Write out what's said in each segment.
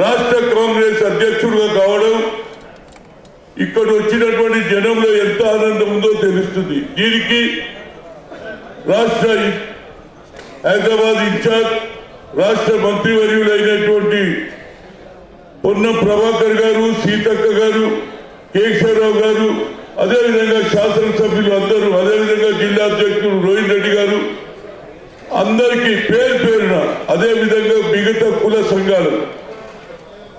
రాష్ట్ర కాంగ్రెస్ అధ్యక్షుడుగా కావడం ఇక్కడ వచ్చినటువంటి జనంలో ఎంత ఆనందం ఉందో తెలుస్తుంది. దీనికి రాష్ట్ర హైదరాబాద్ ఇన్ఛార్జ్ రాష్ట్ర మంత్రివర్యులైనటువంటి పొన్నం ప్రభాకర్ గారు సీతక్క గారు కేశవరావు గారు అదేవిధంగా శాసనసభ్యులు అందరూ అదేవిధంగా జిల్లా అధ్యక్షుడు రోహిన్ రెడ్డి గారు అందరికీ పేరు పేరున అదేవిధంగా మిగతా కుల సంఘాలు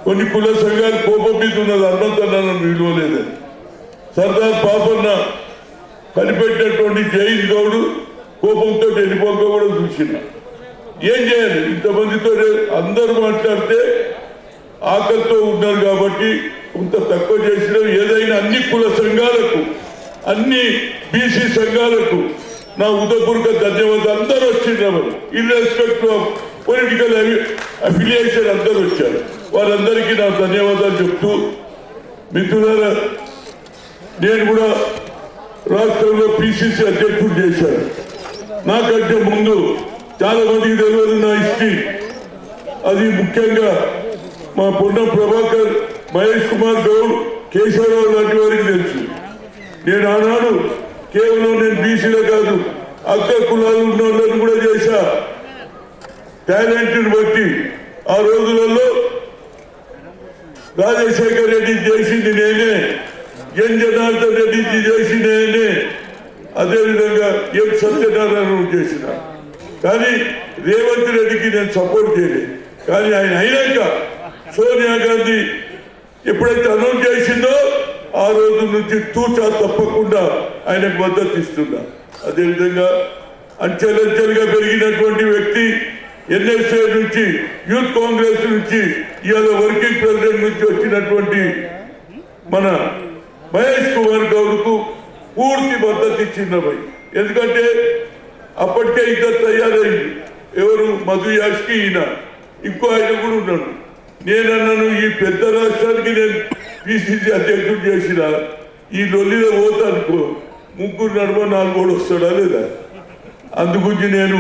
కొన్ని కుల సంఘాలు కోపం మీద ఉన్నది. అన్నంతన్నాను విలువలేదని సర్దార్ పాపన్న కనిపెట్టినటువంటి జైన్ గౌడు కోపంతో వెళ్ళిపోక కూడా చూసిన ఏం చేయాలి? ఇంతమందితో అందరూ మాట్లాడితే ఆకలితో ఉన్నారు కాబట్టి కొంత తక్కువ చేసిన ఏదైనా అన్ని కుల సంఘాలకు అన్ని బీసీ సంఘాలకు నా ఉదయపూర్వక ధన్యవాదాలు. అందరూ వచ్చిండ్రు ఇర్రెస్పెక్ట్ ఆఫ్ పొలిటికల్ అఫిలియేషన్ అందరూ వచ్చారు. వారందరికీ నా ధన్యవాదాలు చెప్తూ మిత్రులారా నేను కూడా రాష్ట్రంలో పిసిసి అధ్యక్షుడు చేశాను. నాకంటే ముందు చాలా మందికి తెలియదు నా హిస్టరీ. అది ముఖ్యంగా మా పొన్న ప్రభాకర్ మహేష్ కుమార్ గౌడ్ కేశవరావు లాంటి వారికి తెలుసు. నేను ఆనాడు కేవలం నేను బీసీలో కాదు అక్క కులాలు ఉన్న వాళ్ళని కూడా చేశా. టాలెంట్ని బట్టి ఆ రోజులలో రాజశేఖర్ రెడ్డి చేసింది నేనే ఎన్ జనార్దన్ రెడ్డి చేసిన నేనే. అదేవిధంగా ఎం సత్యనారాయణ చేసిన. కానీ రేవంత్ రెడ్డికి నేను సపోర్ట్ చేయలేదు. కానీ ఆయన అయినాక సోనియా గాంధీ ఎప్పుడైతే అనౌన్స్ చేసిందో ఆ రోజు నుంచి తూచా తప్పకుండా ఆయనకు మద్దతు ఇస్తున్నా. అదేవిధంగా అంచెలంచెలుగా పెరిగినటువంటి వ్యక్తి ఎన్ఎస్ఏ నుంచి యూత్ కాంగ్రెస్ నుంచి ఇవాళ వర్కింగ్ ప్రెసిడెంట్ నుంచి వచ్చినటువంటి మన మహేష్ కుమార్ గౌడ్కు పూర్తి మద్దతు ఇచ్చింది ఎందుకంటే అప్పటికే ఇద్దరు తయారైంది. ఎవరు? మధు యాష్కి ఈయన. ఇంకో ఆయన కూడా ఉన్నాడు. నేనన్నాను ఈ పెద్ద రాష్ట్రానికి నేను పిసిసి అధ్యక్షుడు చేసిన ఈ లొల్లిలో పోతా అనుకో ముగ్గురు నడుమ నాలుగోడు వస్తాడా లేదా? అందుగురించి నేను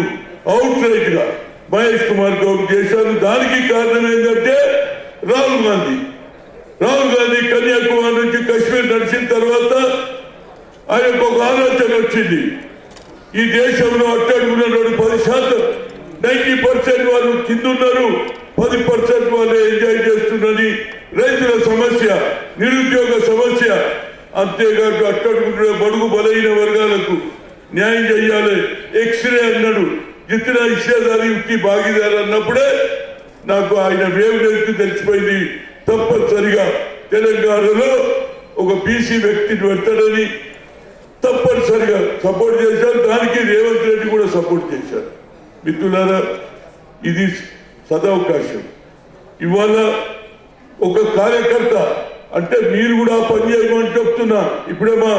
అవుట్ రైట్గా మహేష్ కుమార్ గౌడ్ చేశాను. దానికి కారణం ఏంటంటే రాహుల్ గాంధీ. రాహుల్ గాంధీ కన్యాకుమారి నుంచి కశ్మీర్ నడిచిన తర్వాత ఆయనకు ఒక ఆలోచన వచ్చింది. ఈ దేశంలో అట్టడుగున్నటువంటి పది శాతం నైన్టీ పర్సెంట్ వాళ్ళు కింద ఉన్నారు పది పర్సెంట్ వాళ్ళు ఎంజాయ్ చేస్తున్నది రైతుల సమస్య నిరుద్యోగ సమస్య. అంతేకాదు అట్టడుగున్న బడుగు బలైన వర్గాలకు న్యాయం చేయాలి. ఎక్స్రే అన్నాడు. ఇతర ఇచ్చేదానికి భాగీదారు అన్నప్పుడే నాకు ఆయన వేవ్ లెంత్ తెలిసిపోయింది. తప్పనిసరిగా తెలంగాణలో ఒక బీసీ వ్యక్తిని పెడతాడని తప్పనిసరిగా సపోర్ట్ చేశారు. దానికి రేవంత్ రెడ్డి కూడా సపోర్ట్ చేశారు. మిత్రులారా ఇది సదవకాశం. ఇవాళ ఒక కార్యకర్త అంటే మీరు కూడా పని చేయమని చెప్తున్నా. ఇప్పుడే మా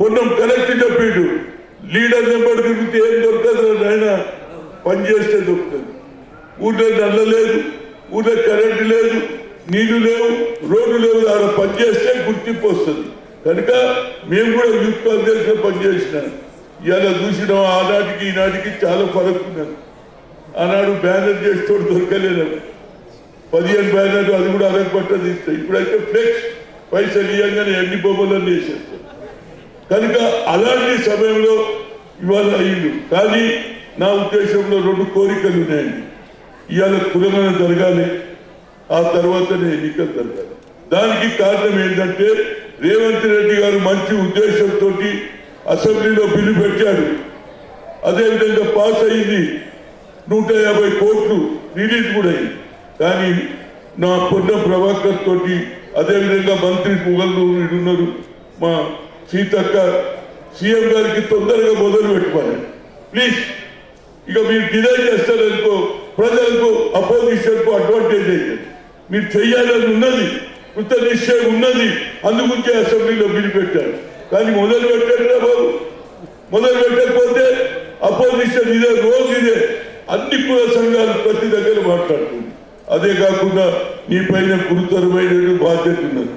పొన్నం కలెక్టర్ చెప్పిండు లీడర్ నెంబర్ తిరిగితే ఏం దొరకదు ఆయన పని చేస్తే దొరుకుతుంది. ఊళ్ళో నల్ల లేదు ఊళ్ళో కరెంట్ లేదు నీళ్ళు లేవు రోడ్డు లేవు ఆడ పనిచేస్తే గుర్తింపు వస్తుంది. కనుక మేము కూడా యూత్ కాంగ్రెస్లో పనిచేసినాం. ఇవాళ చూసినాం ఆనాటికి ఈనాటికి చాలా ఫరక్ ఉన్నాను ఆనాడు బ్యానర్ చేస్తే దొరకలేదు పదిహేను బ్యానర్లు అది కూడా అరగ పట్టది తీస్తాయి ఇప్పుడైతే ఫ్లెక్స్ పైసలు ఇవ్వగానే ఎన్ని బొమ్మలన్నీ వేసేస్తాం కనుక అలాంటి సమయంలో ఇవాళ అయ్యిండు కానీ నా ఉద్దేశంలో రెండు కోరికలు ఉన్నాయండి. ఇవాళ కులమైన జరగాలి. ఆ తర్వాతనే ఎన్నికలు జరగాలి దానికి కారణం ఏంటంటే రేవంత్ రెడ్డి గారు మంచి ఉద్దేశంతో అసెంబ్లీలో బిల్లు పెట్టాడు అదేవిధంగా పాస్ అయింది నూట యాభై కోట్లు రిలీజ్ కూడా అయింది. కానీ నా పొన్న ప్రభాకర్ తోటి అదేవిధంగా మంత్రి పుగళ్ళు ఉన్నారు మా సీతక్క సీఎం గారికి తొందరగా మొదలు పెట్టుకోవాలి ప్లీజ్ ఇక మీరు డిజైన్ చేస్తారనుకో ప్రజలకు అపోజిషన్కు అడ్వాంటేజ్ అయితే మీరు చెయ్యాలని ఉన్నది కృత నిశ్చయం ఉన్నది అందుకుంటే అసెంబ్లీలో బిల్లు పెట్టారు. కానీ మొదలు పెట్టారు బాబు. మొదలు పెట్టకపోతే అపోజిషన్ ఇదే రోజు ఇదే. అన్ని కుల సంఘాలు ప్రతి దగ్గర మాట్లాడుతుంది. అదే కాకుండా నీ పైన గురుతరమైన బాధ్యత ఉన్నది.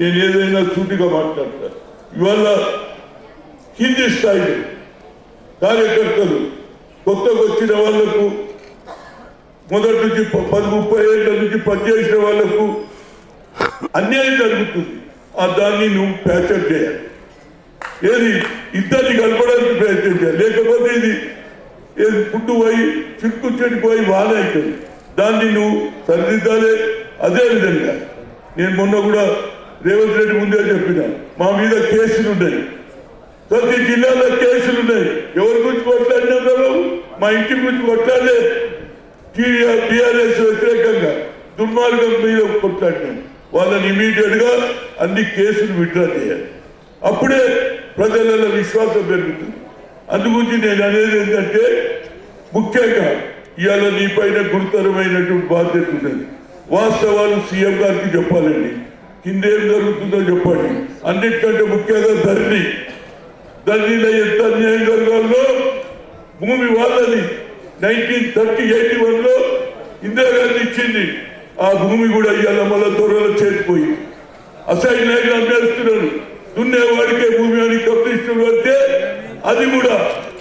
నేను ఏదైనా సూటిగా మాట్లాడతా. ఇవాళ కింది స్థాయిలో కార్యకర్తలు కొత్తగా వచ్చిన వాళ్ళకు మొదటి నుంచి ప- పది ముప్పై ఏళ్ళ నుంచి పనిచేసిన వాళ్ళకు అన్యాయం జరుగుతుంది. ఆ దాన్ని నువ్వు ప్యాచప్ చేయాలి. ఏది? ఇద్దరిని కలపడానికి ప్రయత్నం చేయాలి. లేకపోతే ఇది ఏది? పుట్టు పోయి చిక్కు చెడిపోయి వాన అవుతుంది దాన్ని నువ్వు సరిదిద్దాలే. అదే విధంగా నేను మొన్న కూడా రేవంత్ రెడ్డి ముందే చెప్పిన మా మీద కేసులు ఉన్నాయి. ప్రతి జిల్లాలో కేసులు ఉన్నాయి. ఎవరి గురించి కొట్లాడినా మా ఇంటి గురించి కొట్లాడలేదు. టిఆర్ఎస్ వ్యతిరేకంగా దుర్మార్గం మీద కొట్లాడినాను. వాళ్ళని ఇమీడియట్గా అన్ని కేసులు విత్డ్రా చేయాలి. అప్పుడే ప్రజలలో విశ్వాసం పెరుగుతుంది. అందుగురించి నేను అనేది ఏంటంటే ముఖ్యంగా ఇవాళ నీ పైన గురుతరమైనటువంటి బాధ్యత ఉన్నది. వాస్తవాలు సీఎం గారికి చెప్పాలండి. కిందేం జరుగుతుందో చెప్పండి. అన్నిటికంటే ముఖ్యంగా ధరణి. ధరణిలో ఎంత అన్యాయం జరగాలో భూమి వాళ్ళది. నైన్టీన్ థర్టీ ఎయిటీ వన్లో ఇందిరాగాంధీ ఇచ్చింది. ఆ భూమి కూడా ఇవాళ మళ్ళా త్వరలో చేరిపోయి అసైన్ లైన్ అమ్మేస్తున్నారు దున్నేవాడికే భూమి అని కప్పిస్తున్నారు అంటే అది కూడా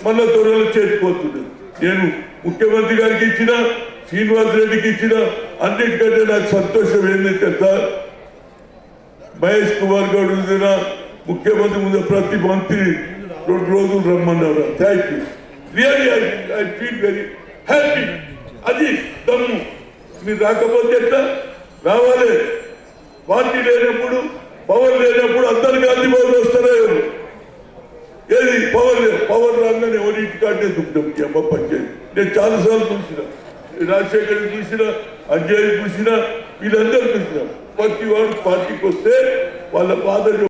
మళ్ళా త్వరలో చేతిపోతుంది. నేను ముఖ్యమంత్రి గారికి ఇచ్చిన శ్రీనివాస్ రెడ్డికి ఇచ్చిన అన్నిటికంటే నాకు సంతోషం ఏంటంటే సార్ మహేష్ కుమార్ గారు ముఖ్యమంత్రి ముందు ప్రతి మంత్రి రెండు రోజులు రమ్మన్నారు. Thank you really I feel very happy అది దమ్ము. మీరు రాకపోతే ఎట్లా? రావాలి. పార్టీ లేనప్పుడు పవర్ లేనప్పుడు అందరు గాంధీ భవన్ వస్తారా ఏది? పవర్ లేదు. పవర్ రాగానే ఎవరి ఇంటికాడే దుఃఖం అమ్మ పంచాయతీ. నేను చాలాసార్లు చూసిన. రాజశేఖర్ చూసిన అజయ్ చూసిన వీళ్ళందరూ చూసిన. ప్రతి వాడు పార్టీకి వస్తే వాళ్ళ బాధ